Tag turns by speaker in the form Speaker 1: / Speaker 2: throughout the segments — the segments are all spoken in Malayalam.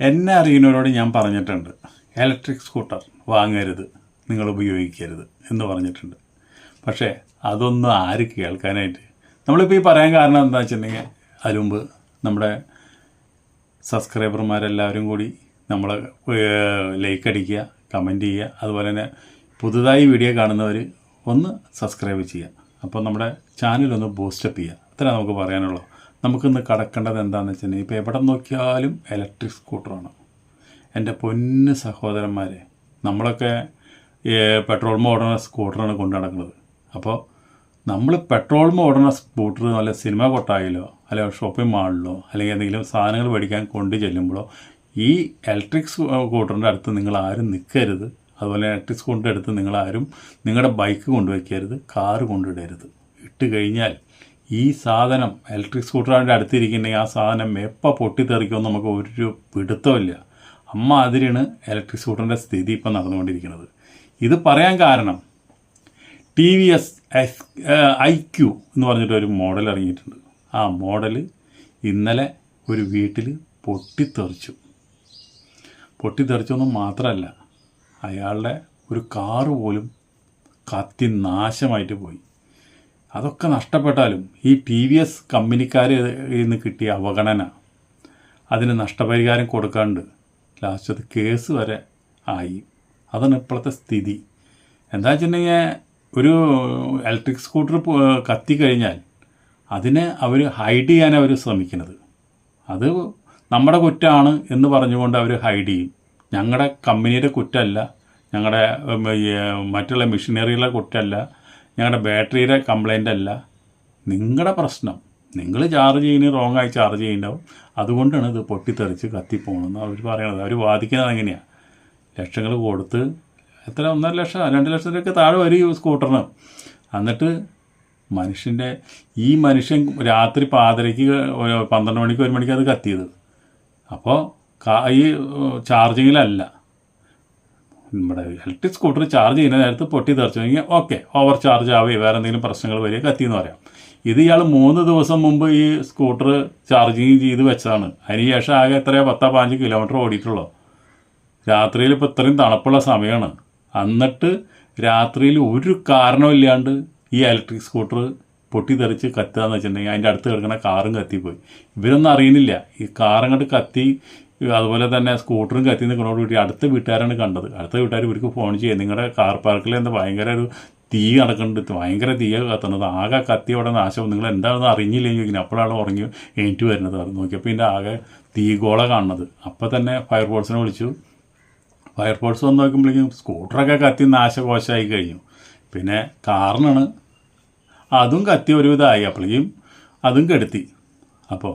Speaker 1: എന്നെ അറിയുന്നവരോട് ഞാൻ പറഞ്ഞിട്ടുണ്ട് ഇലക്ട്രിക് സ്കൂട്ടർ വാങ്ങരുത് നിങ്ങൾ ഉപയോഗിക്കരുത് എന്ന് പറഞ്ഞിട്ടുണ്ട്. പക്ഷേ അതൊന്നും ആര് കേൾക്കാനായിട്ട്? നമ്മളിപ്പോൾ ഈ പറയാൻ കാരണം എന്താ വെച്ചിട്ടുണ്ടെങ്കിൽ അതിനുമുമ്പ് നമ്മുടെ സബ്സ്ക്രൈബർമാരെല്ലാവരും കൂടി നമ്മൾ ലൈക്ക് അടിക്കുക കമന്റ് ചെയ്യുക അതുപോലെ തന്നെ പുതുതായി വീഡിയോ കാണുന്നവർ ഒന്ന് സബ്സ്ക്രൈബ് ചെയ്യുക. അപ്പോൾ നമ്മുടെ ചാനലൊന്ന് ബൂസ്റ്റപ്പ് ചെയ്യുക. അത്ര നമുക്ക് പറയാനുള്ളൂ. നമുക്കിന്ന് കടക്കേണ്ടത് എന്താണെന്ന് വെച്ചിട്ടുണ്ടെങ്കിൽ ഇപ്പോൾ എവിടെ നോക്കിയാലും ഇലക്ട്രിക് സ്കൂട്ടറാണ് എന്റെ പൊന്ന് സഹോദരന്മാരെ നമ്മളൊക്കെ പെട്രോൾ ഓടുന്ന സ്കൂട്ടറാണ് കൊണ്ടു നടക്കുന്നത്. അപ്പോൾ നമ്മൾ പെട്രോൾ ഓടുന്ന സ്കൂട്ടർ നല്ല സിനിമ കൊട്ടായിലോ അല്ലെങ്കിൽ ഷോപ്പിംഗ് മാളിലോ അല്ലെങ്കിൽ എന്തെങ്കിലും സാധനങ്ങൾ മേടിക്കാൻ കൊണ്ട് ചെല്ലുമ്പോഴോ ഈ ഇലക്ട്രിക് സ്കൂട്ടറിന്റെ അടുത്ത് നിങ്ങൾ ആരും നിൽക്കരുത് അതുപോലെ ഇലക്ട്രിക് സ്കൂട്ടറിന്റെ അടുത്ത് നിങ്ങളാരും നിങ്ങളുടെ ബൈക്ക് കൊണ്ടുവയ്ക്കരുത് കാറ് കൊണ്ടിടരുത് ഇട്ട് കഴിഞ്ഞാൽ ഈ സാധനം ഇലക്ട്രിക് സ്കൂട്ടറിന്റെ അടുത്തിരിക്കുന്നുണ്ടെങ്കിൽ ആ സാധനം എപ്പോൾ പൊട്ടിത്തെറിക്കുമെന്ന് നമുക്ക് ഒരു പിടുത്തമില്ല അമ്മ അതിരാണ് ഇലക്ട്രിക് സ്കൂട്ടറിന്റെ സ്ഥിതി ഇപ്പം നടന്നുകൊണ്ടിരിക്കുന്നത്. ഇത് പറയാൻ കാരണം T V S S I Q എന്ന് പറഞ്ഞിട്ട് ഒരു മോഡൽ ഇറങ്ങിയിട്ടുണ്ട്. ആ മോഡൽ ഇന്നലെ ഒരു വീട്ടിൽ പൊട്ടിത്തെറിച്ചു. പൊട്ടിത്തെറിച്ചൊന്നും മാത്രമല്ല അയാളുടെ ഒരു കാറ് പോലും കത്തി നാശമായിട്ട് പോയി. അതൊക്കെ നഷ്ടപ്പെട്ടാലും ഈ ടി വി എസ് കമ്പനിക്കാരിൽ നിന്ന് കിട്ടിയ അവഗണന അതിന് നഷ്ടപരിഹാരം കൊടുക്കാണ്ട് ലാസ്റ്റ് അത് കേസ് വരെ ആയി. അതാണ് ഇപ്പോഴത്തെ സ്ഥിതി. എന്താ വെച്ചിട്ടുണ്ടെങ്കിൽ ഒരു ഇലക്ട്രിക് സ്കൂട്ടർ കത്തിക്കഴിഞ്ഞാൽ അതിനെ അവർ ഹൈഡ് ചെയ്യാൻ അവർ ശ്രമിക്കുന്നത്. അത് നമ്മുടെ കുറ്റമാണ് എന്ന് പറഞ്ഞുകൊണ്ട് അവർ ഹൈഡ് ചെയ്യും. ഞങ്ങളുടെ കമ്പനിയുടെ കുറ്റമല്ല ഞങ്ങളുടെ മറ്റുള്ള മെഷീനറികളുടെ കുറ്റമല്ല ഞങ്ങളുടെ ബാറ്ററിയുടെ കംപ്ലൈന്റ് അല്ല. നിങ്ങളുടെ പ്രശ്നം. നിങ്ങൾ ചാർജ് ചെയ്യുന്ന റോങ് ആയി ചാർജ് ചെയ്യുന്നുണ്ടാവും അതുകൊണ്ടാണ് ഇത് പൊട്ടിത്തെറിച്ച് കത്തിപ്പോണെന്ന് അവർ പറയണത്. അവർ വാദിക്കുന്നത് എങ്ങനെയാണ് ലക്ഷങ്ങൾ കൊടുത്ത് എത്ര? ഒന്നര ലക്ഷം രണ്ട് ലക്ഷത്തിലൊക്കെ താഴെ വരും ഈ സ്കൂട്ടറിന്. എന്നിട്ട് മനുഷ്യന്റെ ഈ മനുഷ്യൻ രാത്രി പാതിരയ്ക്ക് പന്ത്രണ്ട് മണിക്ക് ഒരു മണിക്ക് അത് കത്തിയത്. അപ്പോൾ ഈ ചാർജിങ്ങിലല്ല നമ്മുടെ ഇലക്ട്രിക് സ്കൂട്ടർ ചാർജ് ചെയ്യുന്ന നേരത്ത് പൊട്ടി തെറിച്ചു കഴിഞ്ഞാൽ ഓക്കെ ഓവർ ചാർജ് ആവുകയോ വേറെ എന്തെങ്കിലും പ്രശ്നങ്ങൾ വരിക കത്തിയെന്ന് പറയാം. ഇത് ഇയാൾ മൂന്ന് ദിവസം മുമ്പ് ഈ സ്കൂട്ടർ ചാർജിങ് ചെയ്ത് വെച്ചതാണ്. അതിനുശേഷം ആകെ എത്രയോ? പത്തോ പതിനഞ്ച് കിലോമീറ്റർ ഓടിയിട്ടുള്ളൂ. രാത്രിയിൽ ഇപ്പോൾ ഇത്രയും തണുപ്പുള്ള സമയമാണ് എന്നിട്ട് രാത്രിയിൽ ഒരു കാരണമില്ലാണ്ട് ഈ ഇലക്ട്രിക് സ്കൂട്ടർ പൊട്ടിത്തെറിച്ച് കത്തുകയെന്ന് വെച്ചിട്ടുണ്ടെങ്കിൽ അതിന്റെ അടുത്ത് കിടക്കുന്ന കാറും കത്തിപ്പോയി. ഇവരൊന്നും അറിയുന്നില്ല. ഈ കാറങ്ങോട്ട് കത്തി അതുപോലെ തന്നെ സ്കൂട്ടറും കത്തി നിൽക്കുന്നതോട് കൂടി അടുത്ത വീട്ടുകാരാണ് കണ്ടത്. അടുത്ത വീട്ടുകാർ ഇവർക്ക് ഫോൺ ചെയ്യുക നിങ്ങളുടെ കാർ പാർക്കിൽ എന്താ ഭയങ്കര ഒരു തീ നടക്കുന്നുണ്ട്. ഭയങ്കര തീയ കത്തുന്നത്. ആകെ കത്തി അവിടെ നാശം. നിങ്ങൾ എന്താണെന്ന് അറിഞ്ഞില്ലെങ്കിൽ ചോദിക്കുന്നത് അപ്പോഴാണ് ഉറങ്ങി എണീറ്റ് വരുന്നത്. അത് നോക്കിയപ്പോൾ ഇതിന്റെ ആകെ തീഗോള കാണുന്നത്. അപ്പോൾ തന്നെ ഫയർഫോഴ്സിനെ വിളിച്ചു. ഫയർഫോഴ്സ് വന്ന് നോക്കുമ്പോഴേക്കും സ്കൂട്ടറൊക്കെ കത്തി നാശകോശമായി കഴിഞ്ഞു. പിന്നെ കാറിനാണ് അതും കത്തി ഒരുവിധമായി. അപ്പോഴേക്കും അതും കെടുത്തി. അപ്പോൾ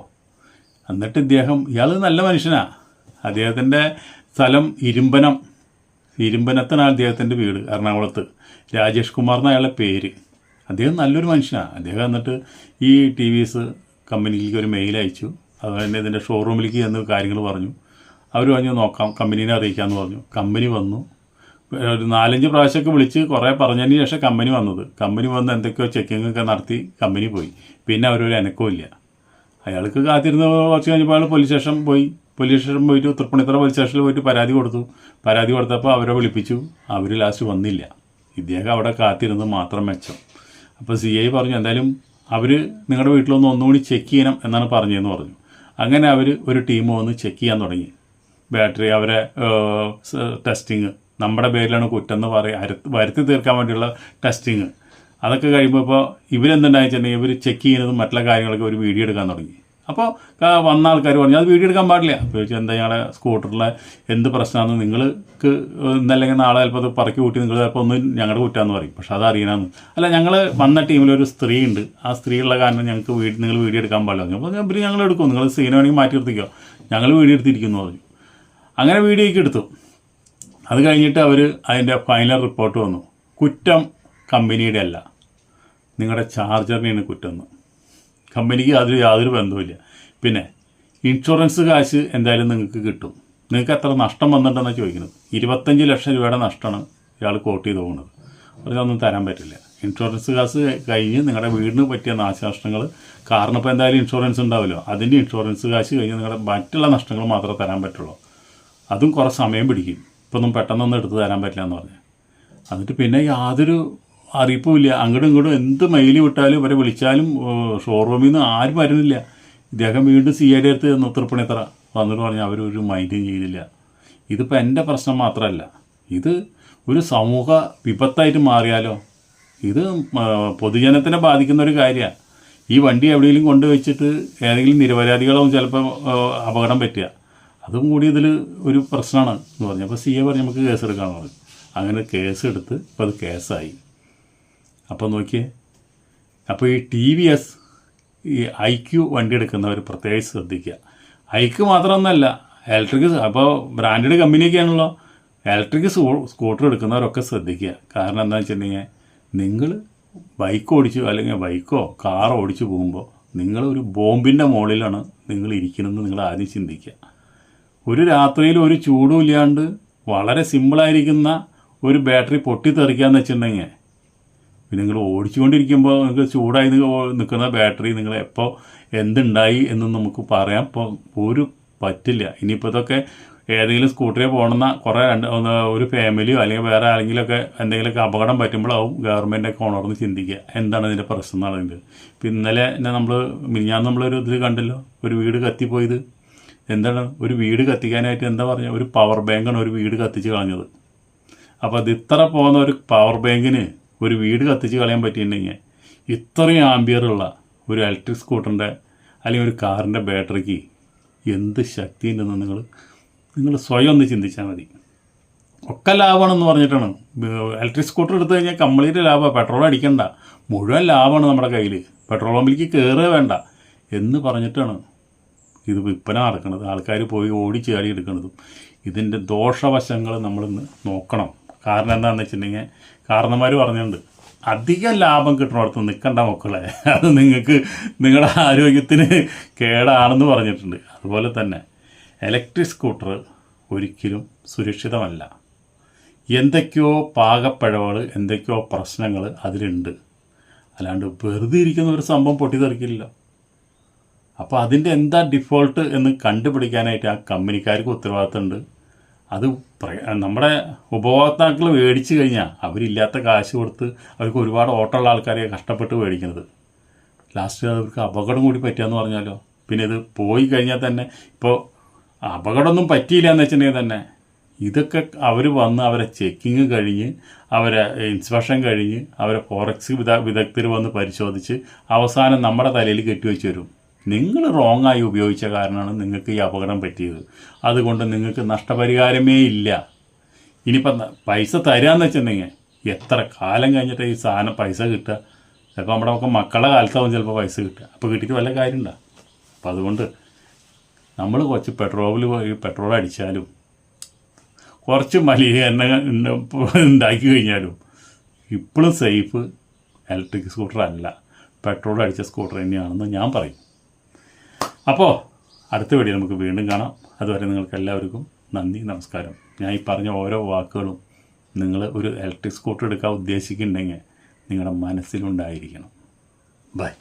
Speaker 1: എന്നിട്ട് ഇദ്ദേഹം ഇയാൾ നല്ല മനുഷ്യനാ. അദ്ദേഹത്തിന്റെ സ്ഥലം ഇരുമ്പനം. ഇരുമ്പനത്തിനാണ് അദ്ദേഹത്തിന്റെ വീട് എറണാകുളത്ത്. രാജേഷ് കുമാർ എന്ന അയാളുടെ പേര്. അദ്ദേഹം നല്ലൊരു മനുഷ്യനാണ് അദ്ദേഹം എന്നിട്ട് ഈ ടി വി എസ് കമ്പനിയിലേക്ക് ഒരു മെയിൽ അയച്ചു. അതുപോലെ തന്നെ ഇതിന്റെ ഷോറൂമിലേക്ക് ചെന്ന് കാര്യങ്ങൾ പറഞ്ഞു. അവർ പറഞ്ഞു നോക്കാം കമ്പനീനെ അറിയിക്കാമെന്ന് പറഞ്ഞു. കമ്പനി വന്നു. ഒരു നാലഞ്ച് പ്രാവശ്യമൊക്കെ വിളിച്ച് കുറേ പറഞ്ഞതിന് ശേഷം കമ്പനി വന്നത്. കമ്പനി വന്ന് എന്തൊക്കെയോ ചെക്കിങ്ങൊക്കെ നടത്തി കമ്പനി പോയി. പിന്നെ അവരൊരു അനക്കവും ഇല്ല. അയാൾക്ക് കാത്തിരുന്ന് കുറച്ച് കഴിഞ്ഞപ്പോൾ അയാൾ പോലീസ് സ്റ്റേഷൻ പോയി. പോലീസ് സ്റ്റേഷൻ പോയിട്ട് തൃപ്പണിത്തറ പോലീസ് സ്റ്റേഷനിൽ പോയിട്ട് പരാതി കൊടുത്തു. പരാതി കൊടുത്തപ്പോൾ അവരെ വിളിപ്പിച്ചു. അവർ ലാസ്റ്റ് വന്നില്ല. ഇദ്ദേഹം അവിടെ കാത്തിരുന്നത് മാത്രം മെച്ചം. അപ്പോൾ സി ഐ പറഞ്ഞു എന്തായാലും അവർ നിങ്ങളുടെ വീട്ടിലൊന്ന് ഒന്നുകൂടി ചെക്ക് ചെയ്യണം എന്നാണ് പറഞ്ഞതെന്ന് പറഞ്ഞു. അങ്ങനെ അവർ ഒരു ടീം വന്ന് ചെക്ക് ചെയ്യാൻ തുടങ്ങി. ബാറ്ററി അവരെ ടെസ്റ്റിങ് നമ്മുടെ പേരിലാണ് കുറ്റം എന്ന് പറയും അരുത്ത് വരുത്തി തീർക്കാൻ വേണ്ടിയുള്ള ടെസ്റ്റിങ് അതൊക്കെ കഴിയുമ്പോൾ ഇപ്പോൾ ഇവരെന്തുണ്ടായിട്ടുണ്ടെങ്കിൽ ഇവർ ചെക്ക് ചെയ്യുന്നതും മറ്റുള്ള കാര്യങ്ങളൊക്കെ ഒരു വീഡിയോ എടുക്കാൻ തുടങ്ങി. അപ്പോൾ വന്ന ആൾക്കാർ പറഞ്ഞു അത് വീഡിയോ എടുക്കാൻ പാടില്ല. ചോദിച്ചാൽ എന്താ ഞങ്ങളുടെ സ്കൂട്ടറിലെ എന്ത് പ്രശ്നമാണെന്ന് നിങ്ങൾക്ക് ഇന്നല്ലെങ്കിൽ നാളെ ചിലപ്പോൾ അത് പറക്കി കൂട്ടി നിങ്ങൾ ചിലപ്പോൾ ഒന്ന് ഞങ്ങളുടെ കുറ്റാന്ന് പറയും. പക്ഷെ അത് അറിയണമെന്ന് അല്ല ഞങ്ങൾ വന്ന ടീമിലൊരു സ്ത്രീ ഉണ്ട് ആ സ്ത്രീയുള്ള കാരണം ഞങ്ങൾക്ക് വീട് നിങ്ങൾ വീഡിയോ എടുക്കാൻ പാടില്ല അപ്പോൾ ഇവർ ഞങ്ങൾ എടുക്കും നിങ്ങൾ സീന വേണമെങ്കിൽ മാറ്റി നിർത്തിക്കോ. ഞങ്ങൾ വീഡിയോ എടുത്തിരിക്കുന്നു പറഞ്ഞു. അങ്ങനെ വീഡിയോയ്ക്ക് എടുത്തു. അത് കഴിഞ്ഞിട്ട് അവർ അതിന്റെ ഫൈനൽ റിപ്പോർട്ട് വന്നു. കുറ്റം കമ്പനിയുടെ അല്ല നിങ്ങളുടെ ചാർജറിനെയാണ് കുറ്റം എന്ന്. കമ്പനിക്ക് അതിൽ യാതൊരു ബന്ധവുമില്ല. പിന്നെ ഇൻഷുറൻസ് കാശ് എന്തായാലും നിങ്ങൾക്ക് കിട്ടും. നിങ്ങൾക്ക് എത്ര നഷ്ടം വന്നിട്ടുണ്ടെന്നാണ് ചോദിക്കുന്നത്. ഇരുപത്തഞ്ച് ലക്ഷം രൂപയുടെ നഷ്ടമാണ് ഇയാൾ കോട്ട് ചെയ്ത് പോകുന്നത്. അതൊന്നും തരാൻ പറ്റില്ല. ഇൻഷുറൻസ് കാശ് കഴിഞ്ഞ് നിങ്ങളുടെ വീടിന് പറ്റിയ നാശനഷ്ടങ്ങൾ കാരണം ഇപ്പോൾ എന്തായാലും ഇൻഷുറൻസ് ഉണ്ടാവുമല്ലോ അതിന്റെ ഇൻഷുറൻസ് കാശ് കഴിഞ്ഞ് നിങ്ങളുടെ മറ്റുള്ള നഷ്ടങ്ങൾ മാത്രമേ തരാൻ പറ്റുള്ളൂ. അതും കുറേ സമയം പിടിക്കും. ഇപ്പൊന്നും പെട്ടെന്നൊന്നും എടുത്ത് തരാൻ പറ്റില്ല എന്ന് പറഞ്ഞു. എന്നിട്ട് പിന്നെ യാതൊരു അറിയിപ്പുമില്ല. അങ്ങോട്ടും ഇങ്ങോട്ടും എന്ത് മെയിൽ വിട്ടാലും ഇവരെ വിളിച്ചാലും ഷോറൂമിൽ നിന്ന് ആരും വരുന്നില്ല. ഇദ്ദേഹം വീണ്ടും സി ഐ ഡി അടുത്ത് ചെന്നു തൃപ്പണിത്തറ വന്നിട്ട് പറഞ്ഞു അവരൊരു മൈൻഡും ചെയ്തില്ല. ഇതിപ്പോൾ എന്റെ പ്രശ്നം മാത്രമല്ല ഇത് ഒരു സമൂഹ വിപത്തായിട്ട് മാറിയാലോ? ഇത് പൊതുജനത്തിനെ ബാധിക്കുന്ന ഒരു കാര്യമാണ് ഈ വണ്ടി എവിടെയെങ്കിലും കൊണ്ടുവച്ചിട്ട് ഏതെങ്കിലും നിരപരാധികളാവും ചിലപ്പോൾ അപകടം പറ്റുക. അതും കൂടി ഇതിൽ ഒരു പ്രശ്നമാണ് എന്ന് പറഞ്ഞു. അപ്പോൾ സി എ പറഞ്ഞ് നമുക്ക് കേസ് എടുക്കാമെന്ന് പറഞ്ഞു. അങ്ങനെ കേസ് എടുത്ത് ഇപ്പോൾ അത് കേസായി. അപ്പോൾ നോക്കിയേ. അപ്പോൾ ഈ ടി വി എസ് ഈ ഐക്യു ക്യു വണ്ടി എടുക്കുന്നവർ പ്രത്യേകിച്ച് ശ്രദ്ധിക്കുക. ഐക്യു മാത്രമൊന്നുമല്ല ഇലക്ട്രിക് അപ്പോൾ ബ്രാൻഡഡ് കമ്പനിയൊക്കെയാണല്ലോ. ഇലക്ട്രിക് സ്കൂട്ടർ എടുക്കുന്നവരൊക്കെ ശ്രദ്ധിക്കുക. കാരണം എന്താണെന്ന് വെച്ചിട്ടുണ്ടെങ്കിൽ നിങ്ങൾ ബൈക്ക് ഓടിച്ചു അല്ലെങ്കിൽ ബൈക്കോ കാറോ ഓടിച്ചു പോകുമ്പോൾ നിങ്ങൾ ഒരു ബോംബിന്റെ മുകളിലാണ് നിങ്ങൾ ഇരിക്കണമെന്ന് നിങ്ങൾ ആദ്യം ചിന്തിക്കുക. ഒരു രാത്രിയിൽ ഒരു ചൂടും ഇല്ലാണ്ട് വളരെ സിമ്പിളായിരിക്കുന്ന ഒരു ബാറ്ററി പൊട്ടിത്തെറിക്കുക എന്ന് വെച്ചിട്ടുണ്ടെങ്കിൽ പിന്നെ നിങ്ങൾ ഓടിച്ചുകൊണ്ടിരിക്കുമ്പോൾ നിങ്ങൾക്ക് ചൂടായി നിൽക്കുന്ന ബാറ്ററി നിങ്ങൾ എപ്പോൾ എന്തുണ്ടായി എന്ന് നമുക്ക് പറയാൻ ഒരു പറ്റില്ല. ഇനിയിപ്പോൾ ഇതൊക്കെ ഏതെങ്കിലും സ്കൂട്ടറിൽ പോകണമെന്ന കുറേ രണ്ട് ഒരു ഫാമിലിയോ അല്ലെങ്കിൽ വേറെ ആരെങ്കിലുമൊക്കെ എന്തെങ്കിലുമൊക്കെ അപകടം പറ്റുമ്പോഴാവും ഗവൺമെന്റൊക്കെ ഉണർന്ന് ചിന്തിക്കുക. എന്താണ് ഇതിന്റെ പ്രശ്നം എന്ന് പറയുന്നത്. ഇപ്പം ഇന്നലെ തന്നെ നമ്മൾ മിനിഞ്ഞാന്ന് നമ്മളൊരു ഇതിൽ കണ്ടല്ലോ. ഒരു വീട് കത്തിപ്പോയത്. എന്താണ്? ഒരു വീട് കത്തിക്കാനായിട്ട് എന്താ പറഞ്ഞാൽ ഒരു പവർ ബാങ്കാണ് ഒരു വീട് കത്തിച്ച് കളഞ്ഞത്. അപ്പോൾ അത് ഇത്ര പോകുന്ന ഒരു പവർ ബാങ്കിന് ഒരു വീട് കത്തിച്ച് കളയാൻ പറ്റിയിട്ടുണ്ടെങ്കിൽ ഇത്രയും ആംബിയറുള്ള ഒരു ഇലക്ട്രിക് സ്കൂട്ടറിന്റെ അല്ലെങ്കിൽ ഒരു കാറിന്റെ ബാറ്ററിക്ക് എന്ത് ശക്തി ഉണ്ടെന്ന് നിങ്ങൾ നിങ്ങൾ സ്വയം ഒന്ന് ചിന്തിച്ചാൽ മതി. ഒക്കെ ലാഭമാണെന്ന് പറഞ്ഞിട്ടാണ്. ഇലക്ട്രിക് സ്കൂട്ടർ എടുത്തു കഴിഞ്ഞാൽ കംപ്ലീറ്റ് ലാഭമാണ്. പെട്രോൾ അടിക്കണ്ട. മുഴുവൻ ലാഭമാണ് നമ്മുടെ കയ്യിൽ. പെട്രോൾ പമ്പിലേക്ക് കയറുക വേണ്ട. എന്ന് പറഞ്ഞിട്ടാണ് ഇത് വിൽപ്പന നടക്കുന്നത്. ആൾക്കാർ പോയി ഓടി ചാടി എടുക്കുന്നതും. ഇതിന്റെ ദോഷവശങ്ങൾ നമ്മളിന്ന് നോക്കണം. കാരണം എന്താണെന്ന് വെച്ചിട്ടുണ്ടെങ്കിൽ കാരണന്മാർ പറഞ്ഞിട്ടുണ്ട്. അധികം ലാഭം കിട്ടുന്നിടത്ത് നിൽക്കണ്ട മക്കളെ. അത് നിങ്ങൾക്ക് നിങ്ങളുടെ ആരോഗ്യത്തിന് കേടാണെന്ന് പറഞ്ഞിട്ടുണ്ട്. അതുപോലെ തന്നെ ഇലക്ട്രിക് സ്കൂട്ടർ ഒരിക്കലും സുരക്ഷിതമല്ല. എന്തൊക്കെയോ പാകപ്പിഴവുകൾ എന്തൊക്കെയോ പ്രശ്നങ്ങൾ അതിലുണ്ട്. അല്ലാണ്ട് വെറുതെ ഇരിക്കുന്ന ഒരു സംഭവം പൊട്ടിത്തെറിക്കില്ല അപ്പോൾ അതിന്റെ എന്താ ഡിഫോൾട്ട് എന്ന് കണ്ടുപിടിക്കാനായിട്ട് ആ കമ്പനിക്കാർക്ക് ഉത്തരവാദിത്തമുണ്ട്. അത് നമ്മുടെ ഉപഭോക്താക്കൾ മേടിച്ചു കഴിഞ്ഞാൽ അവരില്ലാത്ത കാശ് കൊടുത്ത് അവർക്ക് ഒരുപാട് ഓട്ടമുള്ള ആൾക്കാരെ കഷ്ടപ്പെട്ട് മേടിക്കുന്നത്. ലാസ്റ്റ് അവർക്ക് അപകടം കൂടി പറ്റുകയെന്ന് പറഞ്ഞാലോ? പിന്നെ ഇത് പോയി കഴിഞ്ഞാൽ തന്നെ ഇപ്പോൾ അപകടമൊന്നും പറ്റിയില്ല എന്ന് വെച്ചിട്ടുണ്ടെങ്കിൽ തന്നെ ഇതൊക്കെ അവർ വന്ന് അവരെ ചെക്കിങ് കഴിഞ്ഞ് അവരെ ഇൻസ്പെക്ഷൻ കഴിഞ്ഞ് അവരെ ഫോറക്സ് വിദഗ്ധർ വന്ന് പരിശോധിച്ച് അവസാനം നമ്മുടെ തലയിൽ കെട്ടിവെച്ച് വരും നിങ്ങൾ റോങ് ആയി ഉപയോഗിച്ച കാരണമാണ് നിങ്ങൾക്ക് ഈ അപകടം പറ്റിയത്. അതുകൊണ്ട് നിങ്ങൾക്ക് നഷ്ടപരിഹാരമേ ഇല്ല. ഇനിയിപ്പം പൈസ തരാമെന്ന് വെച്ചിട്ടുണ്ടെങ്കിൽ എത്ര കാലം കഴിഞ്ഞിട്ട് ഈ സാധനം പൈസ കിട്ടുക? ചിലപ്പോൾ നമ്മുടെ ഒക്കെ മക്കളുടെ കാലത്താവും ചിലപ്പോൾ പൈസ കിട്ടുക. അപ്പോൾ കിട്ടിയിട്ട് വല്ല കാര്യമുണ്ടോ? അപ്പോൾ അതുകൊണ്ട് നമ്മൾ കുറച്ച് പെട്രോളിൽ പെട്രോൾ അടിച്ചാലും കുറച്ച് മലിനീകരണം ഉണ്ട- ഉണ്ടാക്കി കഴിഞ്ഞാലും ഇപ്പോഴും സേഫ് ഇലക്ട്രിക് സ്കൂട്ടർ അല്ല. പെട്രോൾ അടിച്ച സ്കൂട്ടർ തന്നെയാണെന്ന് ഞാൻ പറയും. അപ്പോൾ അടുത്ത വീഡിയോ നമുക്ക് വീണ്ടും കാണാം. അതുവരെ നിങ്ങൾക്ക് എല്ലാവർക്കും നന്ദി നമസ്കാരം. ഞാൻ ഈ പറഞ്ഞ ഓരോ വാക്കുകളും നിങ്ങൾ ഒരു ഇലക്ട്രിക് സ്കൂട്ടർ എടുക്കാൻ ഉദ്ദേശിക്കുന്നുണ്ടെങ്കിൽ നിങ്ങളുടെ മനസ്സിലുണ്ടായിരിക്കണം. ബൈ